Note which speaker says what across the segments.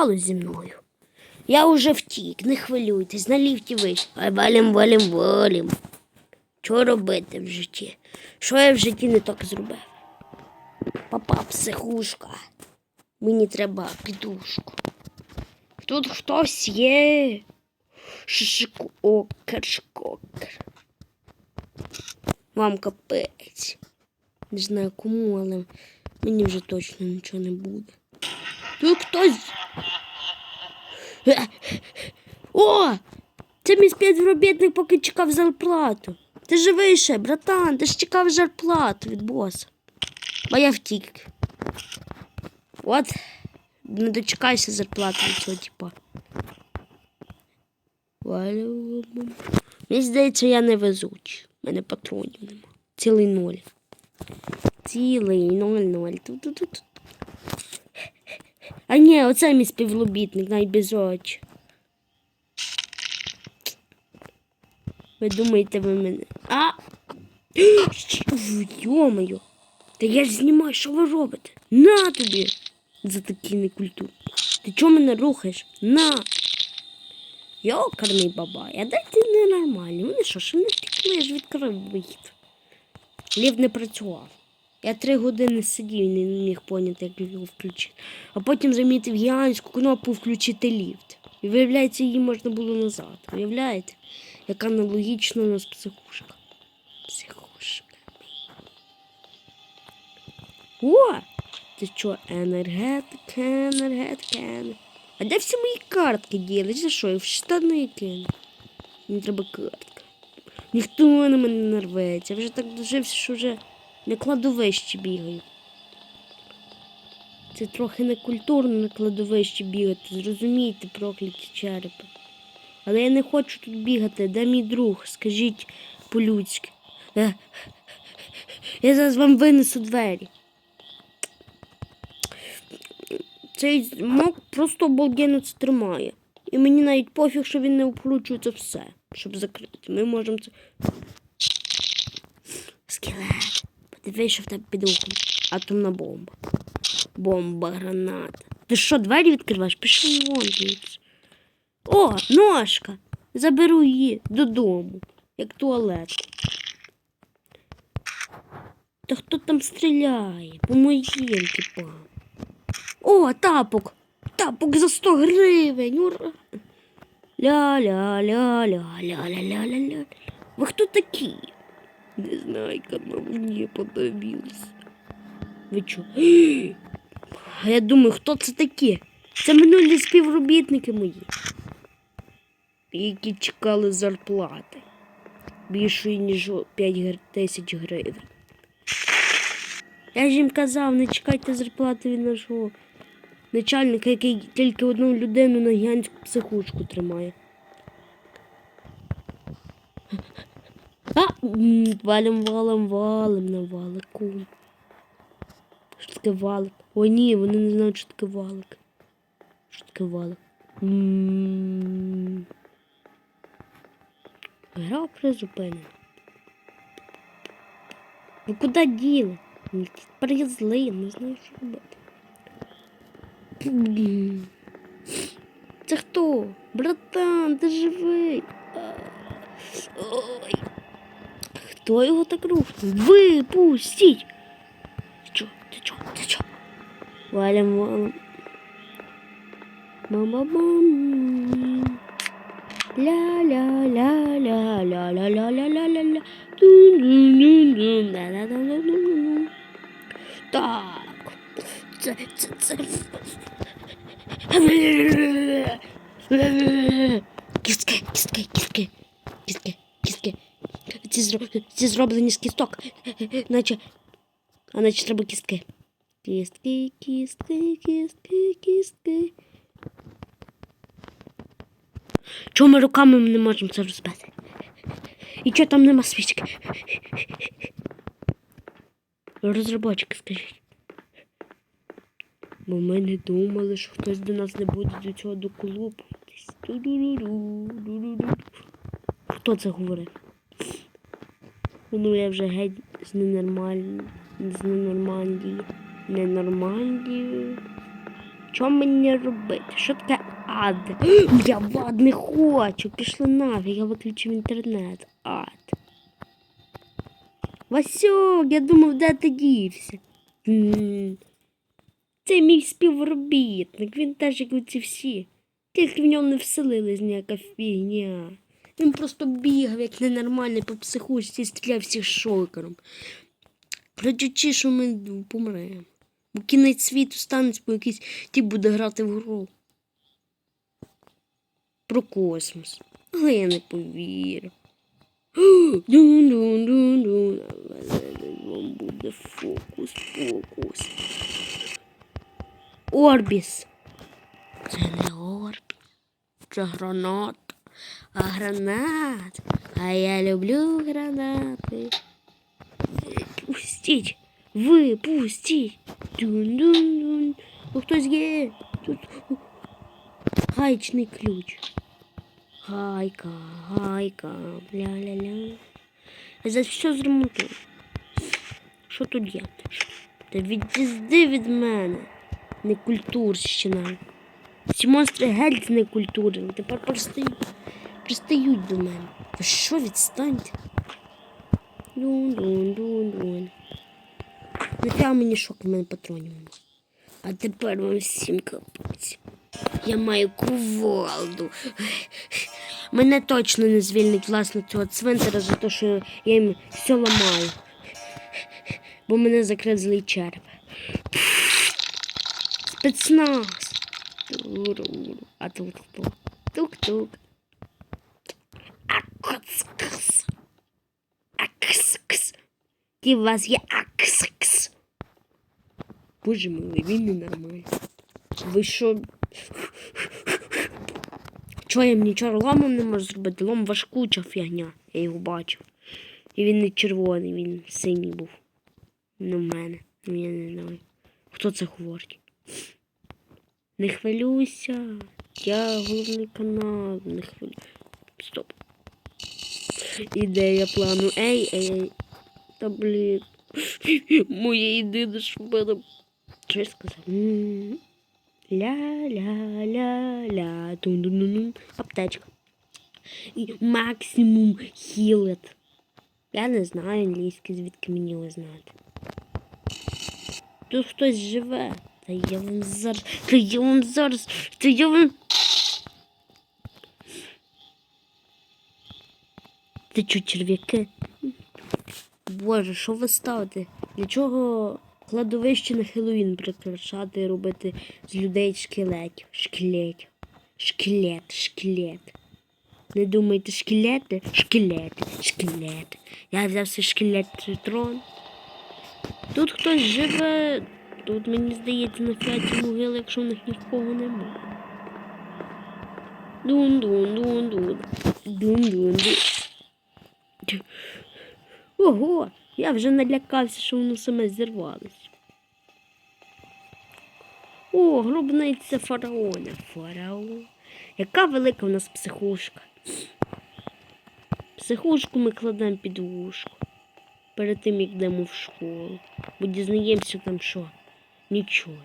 Speaker 1: сталося зі мною? Я уже втік, не хвилюйтесь, на ліфті вийшов. Ай валім, валім, валім. Що робити в житті? Що я в житті не так зробив? Папа, психушка. Мені треба підушку. Тут хтось є. Шишкокер, шкокер. Вам капець. Не знаю кому, але мені вже точно нічого не буде. Тут хтось. О! Це мій співробітник, поки чекав зарплату. Ти живий ще, братан, ти ж чекав зарплату від боса. Бо я втік. От, не дочекайся зарплати від цього типа. Мені здається, я не везучий. У мене патронів нема. Цілий ноль. Цілий ноль ноль. А ні, оце мій без очі. Ви думаєте, ви мене. А! Йомаю! Та я ж знімаю, що ви робите? На тобі! За такі некультурні. Ти чого мене рухаєш? На! Йокарний бабай, а дайте ненормальні. Вони що, що не втекли, я ж відкрив вихід. Лів не працював. Я три години сидів і не міг поняти, як його включити. А потім замітив гігантську кнопку включити ліфт. І виявляється, її можна було назад. Уявляєте? Яка аналогічна у нас психушка. Психушка. О! Ти що, енергетика, енергетика, енергетика. А де всі мої картки діли? За що? Я в штани кину. Мені треба картка. Ніхто на мене не нарветься. Я вже так дожився, що вже на кладовищі бігаю. Це трохи некультурно на кладовищі бігати, зрозумійте, прокляті черепи. Але я не хочу тут бігати. Де мій друг? Скажіть по-людськи. Е, Я зараз вам винесу двері. Цей мок просто обалденно це тримає. І мені навіть пофіг, що він не вкручується все, щоб закрити. Ми можемо це. Ти вийшов на під. Атомна бомба. Бомба, граната. Ти що, двері відкриваєш? Пішли вон. О, ножка. Заберу її додому, як туалет. Та хто там стріляє? По моїм типам. О, тапок! Тапок за 100 гривень. Ура! Ля-ля-ля-ля-ля-ля-ля-ля. Ви хто такий? Не знаю, кому мені подивилось. Ви чо? А я думаю, хто це такі? Це минулі співробітники мої, які чекали зарплати більше, ніж 5 тисяч гривень. Я ж їм казав, не чекайте зарплати від нашого начальника, який тільки одну людину на гігантську психушку тримає. А, валим, валим, валим на валику. Що таке валик? О, ні, вони не знають, що таке валик. Що таке валик? Гра призупинена. Ви куди діли? Привезли, не знаю, що робити. Це хто? Братан, ти живий? Ой. Хто його так рухнув? Випустіть! Чо? Ти чо? Ти чо? Валим, валим. Бам-бам-бам. Ля-ля-ля-ля-ля-ля-ля-ля-ля-ля. Дун-дун-дун-дун. Да-да-да-да-да-да. Так. Це, це, це. Кістки, кістки, кістки, кістки, кістки. Ці, зро- ці зроблені з кісток. Наче, а наче треба кістки. Кістки, кістки, кістки, кістки. Чому ми руками не можемо це розбити? І чого там нема свічки? Розробочик, скажіть. Бо ми не думали, що хтось до нас не буде до цього доколупуватись. Ту-ду-ду-ду. Хто це говорив? Ну, я вже геть з ненормальні, з ненормальні, ненормальні. Що мені робити? Що таке ад? Я в ад не хочу. Пішли нафіг, я виключив інтернет. Ад. Васюк, я думав, де ти дівся? Це мій співробітник, він теж як ці всі. Тільки в ньому не вселилась ніяка фігня. Він просто бігав, як ненормальний по психушці, стріляв всіх шокером. Радючи, що ми помремо. Бо кінець світу станеться, бо якийсь ті буде грати в гру. Про космос. Але я не повірю. Дун-дун-дун-дун. Вам буде фокус, фокус. Орбіс. Це не Орбіс. Це гранат. А гранат. А я люблю гранати. Пустіть. Випустіть. Дун-дун-дун. Ну, хтось є. Тут гаечний ключ. Гайка, гайка, ля-ля-ля. За що зремонтую? Що тут є? Та від'їзди від мене. Некультурщина. Ці монстри геть не культурні. Тепер пристають, пристають до мене. Ви що відстаньте? Дун-дун-дун-дун. Нафіга мені шок у мене патронів. А тепер вам всім капець. Я маю кувалду. Мене точно не звільнить власне цього цвинтара за те, що я їм все ламаю. Бо мене закрив злий череп. Спецназ. Туру-ру. А тут хто? Тук-тук. Акс-кс. Акс-кс. Ті у вас є акс-кс. Боже мой, він ненормальний. Ви що? Чого я нічого ломом не можу зробити? Лом важкуча фігня. Я його бачив. І він не червоний, він синій був. В мене. Ну я не знаю. Хто це говорить? Не хвилюйся. Я головний канал. Не хвилюйся. Стоп. Ідея плану. Ей, ей, ей. Та блін. Моє єдине, що в мене. Що я сказав? Ля-ля-ля-ля. Тун-дун-дун. Аптечка. І максимум хілет. Я не знаю англійський, звідки мені його знати. Тут хтось живе. Та я вам зараз. Та я вам зараз. Та я вам. Ти чо, черв'яки? Боже, що ви ставите? Для чого кладовище на Хеллоуін прикрашати і робити з людей шкелетів? Шкелетів. Шкелет, шкелет. Не думайте, шкелети? Шкелети, шкелети. Я взяв свій шкелет трон. Тут хтось живе. Тут, мені здається, на п'ятій могили, якщо в них нікого немає. Дун-дун-дун-дун. Дун-дун-дун. Ого, я вже налякався, що воно саме зірвалось. О, гробниця фараона. Фараон. Яка велика в нас психушка. Психушку ми кладемо під вушко. Перед тим, як йдемо в школу. Бо дізнаємося там що. Нічого.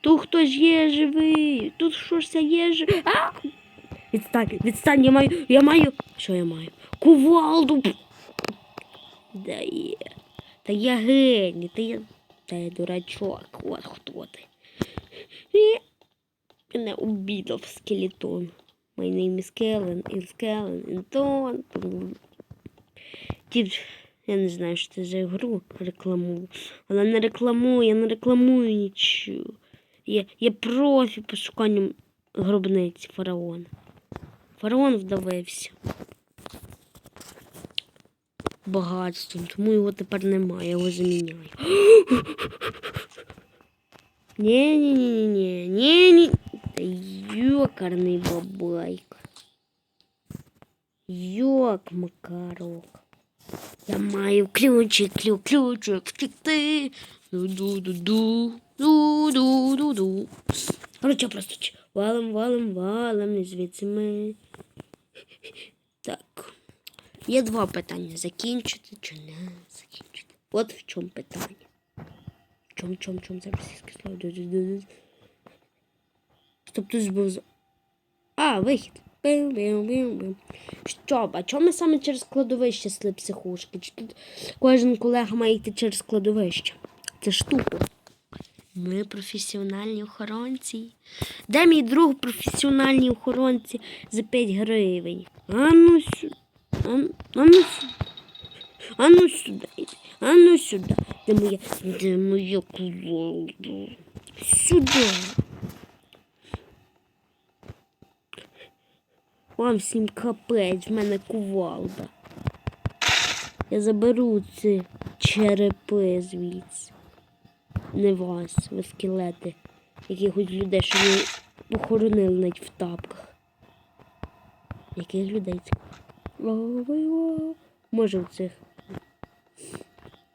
Speaker 1: Тут хтось є живий. Тут щось є живий. Відстань, відстань, я маю, я маю. Що я маю? Кувалду. Да є. Та я геній, та я. Та я дурачок, от хто ти. І Мене обідав скелетон. My name is Kellen, is Kellen, Антон. Ті, я не знаю, що це за гру рекламую. Але не рекламую, я не рекламую нічого. Я, я профі по шуканню гробниці фараона. Фараон вдавився. Багатством, тому його тепер немає, я його заміняю. ні ні ні ні ні ні Та йокарний бабайка. Йок, Макарок. Я маю ключик, ключ, ключик, втекти. Ду-ду-ду-ду. Ду-ду-ду-ду. Короче, просто ч- валом, валом, валом, і звідси ми. Так. Є два питання. Закінчити чи не закінчити. От в чому питання. В чому, чому, чому зараз я сказав. Щоб хтось був. А, вихід. Що, а чому ми саме через кладовище сли психушки? Чи тут кожен колега має йти через кладовище? Це штука. Ми професіональні охоронці. Де мій друг професіональні охоронці за 5 гривень? А ну сюди. А, а ну сюди. А сюди. Де моя, де моя кувалда? Сюди. Вам всім капець, в мене кувалда. Я заберу ці черепи звідси. Не вас, ви скелети. Якихось людей, що ви похоронили навіть в тапках. Яких людей. Може в цих.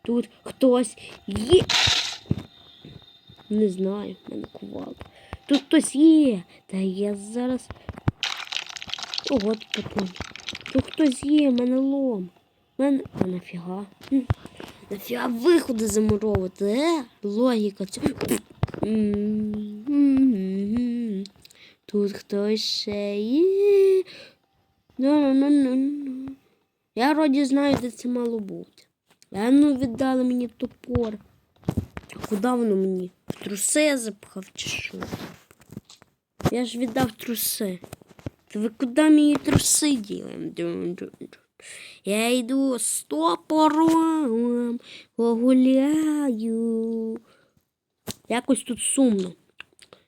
Speaker 1: Тут хтось є. Не знаю, мене кувалда. Тут хтось є. Та я зараз. Ого, тут патрон. Тут хтось є, мене лом. Мене... А нафіга? Нафіга виходи замуровувати, е? Логіка ця. Тут хтось ще є. Я вроді знаю, де це мало бути. А ну віддали мені топор. А куди воно мені? В труси запхав чи що? Я ж віддав труси. Ви куди мені труси ділим? Я йду з топором, погуляю. Якось тут сумно.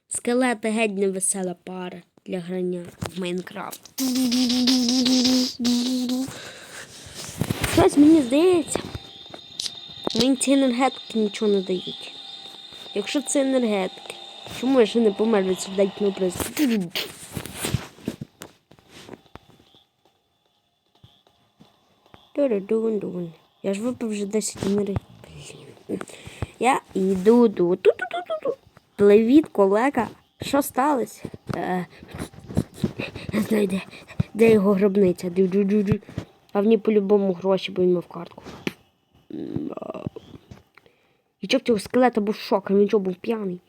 Speaker 1: Скелети геть не весела пара для грання в Майнкрафт. Щось мені здається. Мені ці енергетики нічого не дають. Якщо це енергетики, чому я ще не помер від сердечного приступу? Дун-дун-дун. Я ж випив вже 10 енергій. Я йду ду. Ту-ту-ту-ту-ту. Привіт, колега. Що сталося? Е, я знаю, де, де його гробниця. Ду-ду-ду-ду. А в ній по-любому гроші, бо він мав картку. І чого в цього скелета був шоком, він чого був п'яний.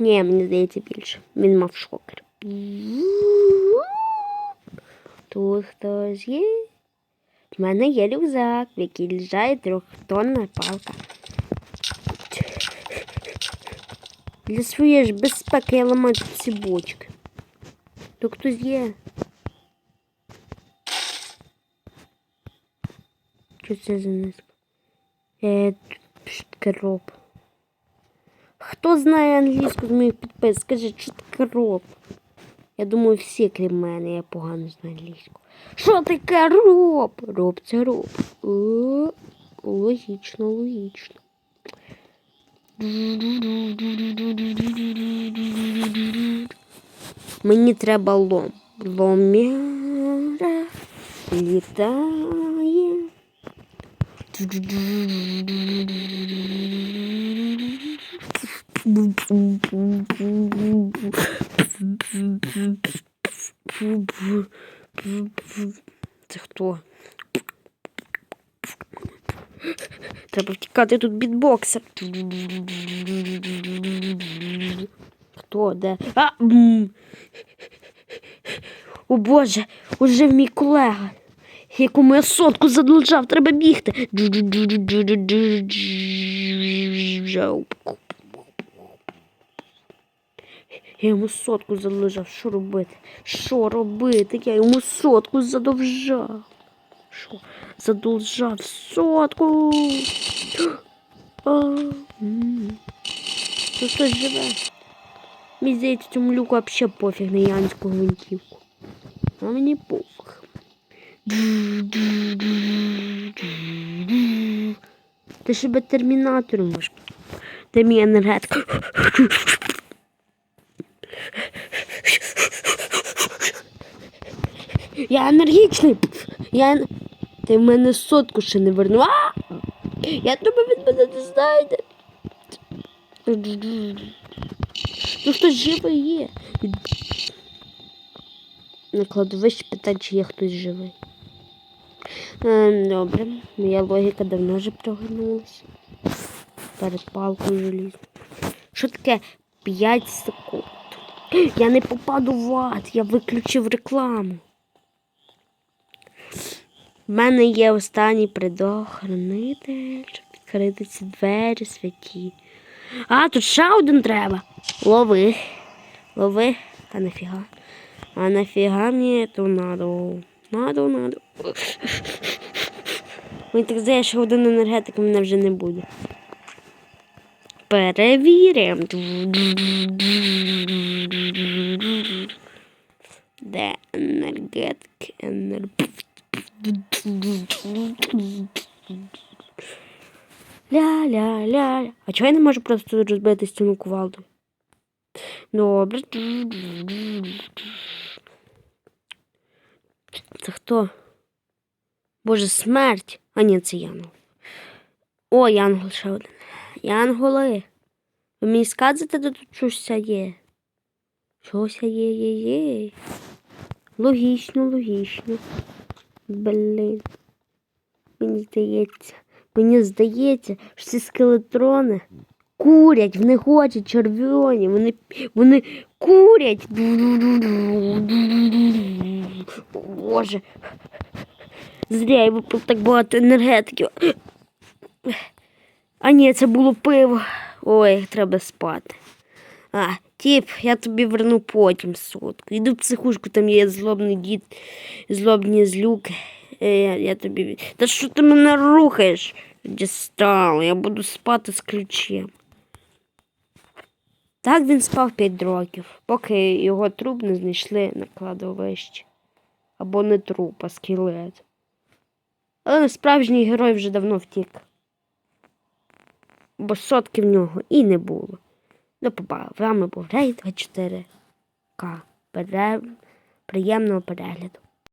Speaker 1: Ні, мені здається більше. Він мав шокер. Тут хтось є. В мене є рюкзак, в який лежає трьохтонна палка. Для своєї ж безпеки я ламаю ці бочки. Тут хтось є. Що це за низка? Е, що? Хто знає англійську з моїх підпис, скажи, що таке роб? Я думаю, всі, крім мене, я погано знаю англійську. Що таке роб? Роб це роб. О, логічно, логічно. Мені треба лом. Ломяра літає. Це хто? Треба втікати тут бітбоксер. Хто де? А! О Боже, уже мій колега, якому я сотку задолжав, треба бігти. Я йому сотку задолжав. Що робити? Що робити? Я йому сотку задовжав. Що? Задолжав сотку. Тут хтось живе. Мені здається, цьому люку взагалі пофіг на янську гвинтівку. А мені пофіг. Ти би термінатором можеш. Ти мій енергетик. Я енергічний. Я... Ти в мене сотку ще не вернув. Я думаю, він мене не знайде. Ну хтось живий є. На кладовищі питає, чи є хтось живий. Ем, добре, моя логіка давно вже прогорнулася. Перед палкою желізною. Що таке 5 секунд. Я не попаду в ад, я виключив рекламу. У мене є останній предохранитель, щоб відкрити ці двері святі. А, тут ще один треба. Лови. Лови. А нафіга. А нафіга мені то надо. Надо, надо. Мені так здається, що один енергетик мене вже не буде. Перевіримо. Де енергетик? Енер... Ля-ля-ля. А чого я не можу просто розбити стіну кувалдою? Добре. Це хто? Боже, смерть. А ні, це Янгол. О, Янгол ще один. Янголи. Ви мені скажете, де тут щось є? Щось є, є, є. Логічно, логічно. Блін. Мені здається. Мені здається, що ці скелетрони курять, вони хочуть червоні, вони, вони курять. Боже. Зря я випив так багато енергетиків. А ні, це було пиво. Ой, треба спати. А, тіп, я тобі верну потім сотку. Іду в психушку, там є злобний дід, злобні злюки. Е, Я, я тобі. Та що ти мене рухаєш? Дістало, я буду спати з ключем. Так він спав 5 років, поки його труп не знайшли на кладовищі. Або не труп, а скелет. Але справжній герой вже давно втік. Бо сотки в нього і не було. До побачення. Вами був Рей 24К. Приємного перегляду.